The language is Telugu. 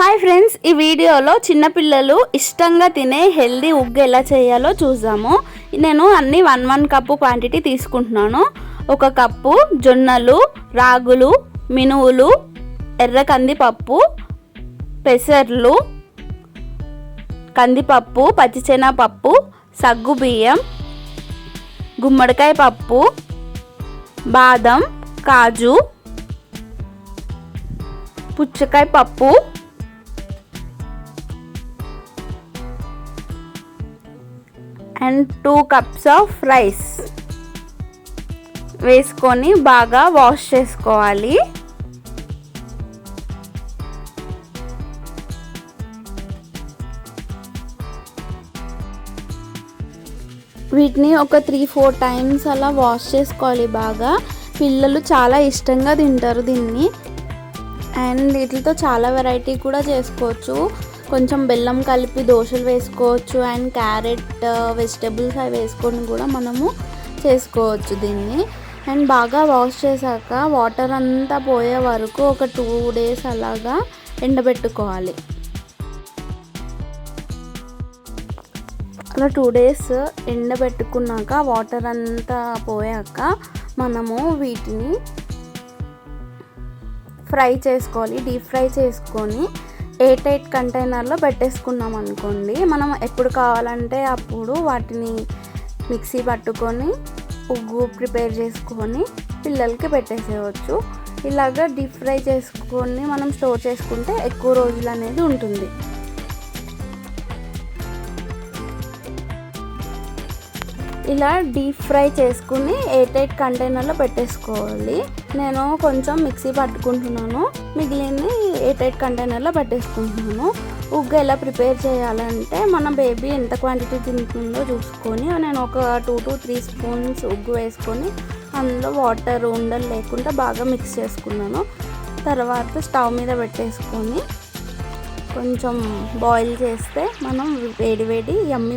హాయ్ ఫ్రెండ్స్ ఈ వీడియోలో చిన్నపిల్లలు ఇష్టంగా తినే హెల్దీ ఉగ్గు ఎలా చేయాలో చూసాము నేను అన్ని వన్ వన్ కప్పు క్వాంటిటీ తీసుకుంటున్నాను. ఒక కప్పు జొన్నలు రాగులు మినువులు ఎర్ర కందిపప్పు పెసర్లు కందిపప్పు పచ్చిశనగపప్పు సగ్గు బియ్యం గుమ్మడికాయ పప్పు బాదం కాజు పుచ్చకాయ పప్పు and two cups of rice వేసుకొని బాగా వాష్ చేసుకోవాలి. వీటిని ఒక త్రీ ఫోర్ టైమ్స్ అలా వాష్ చేసుకోవాలి బాగా. పిల్లలు చాలా ఇష్టంగా తింటారు దీన్ని. అండ్ వీటితో చాలా వెరైటీ కూడా చేసుకోవచ్చు. కొంచెం బెల్లం కలిపి దోశలు వేసుకోవచ్చు అండ్ క్యారెట్ uh, వెజిటబుల్స్ అవి వేసుకొని కూడా మనము చేసుకోవచ్చు దీన్ని. అండ్ బాగా వాష్ చేశాక వాటర్ అంతా పోయే వరకు ఒక టూ డేస్ అలాగా ఎండబెట్టుకోవాలి. అలా టూ డేస్ ఎండబెట్టుకున్నాక వాటర్ అంతా పోయాక మనము వీటిని ఫ్రై చేసుకోవాలి డీప్ ఫ్రై చేసుకొని ఎయిట్ ఎయిట్ కంటైనర్లో పెట్టేసుకున్నాం అనుకోండి మనం ఎప్పుడు కావాలంటే అప్పుడు వాటిని మిక్సీ పట్టుకొని ఉగ్గు ప్రిపేర్ చేసుకొని పిల్లలకి పెట్టేసేయచ్చు. ఇలాగ డీప్ ఫ్రై చేసుకొని మనం స్టోర్ చేసుకుంటే ఎక్కువ రోజులు అనేది ఉంటుంది. ఇలా డీప్ ఫ్రై చేసుకుని ఎయిట్ ఎయిట్ కంటైనర్లో పెట్టేసుకోవాలి. నేను కొంచెం మిక్సీ పట్టుకుంటున్నాను. మిగిలింది ఎయిట్ ఎయిట్ కంటైనర్లో పెట్టేసుకుంటున్నాను. ఉగ్గు ఎలా ప్రిపేర్ చేయాలంటే మన బేబీ ఎంత క్వాంటిటీ తింటుందో చూసుకొని నేను ఒక టూ టు త్రీ స్పూన్స్ ఉగ్గు వేసుకొని అందులో వాటర్ ఉండలు లేకుండా బాగా మిక్స్ చేసుకున్నాను. తర్వాత స్టవ్ మీద పెట్టేసుకొని కొంచెం బాయిల్ చేస్తే మనం వేడి వేడి యమ్మీ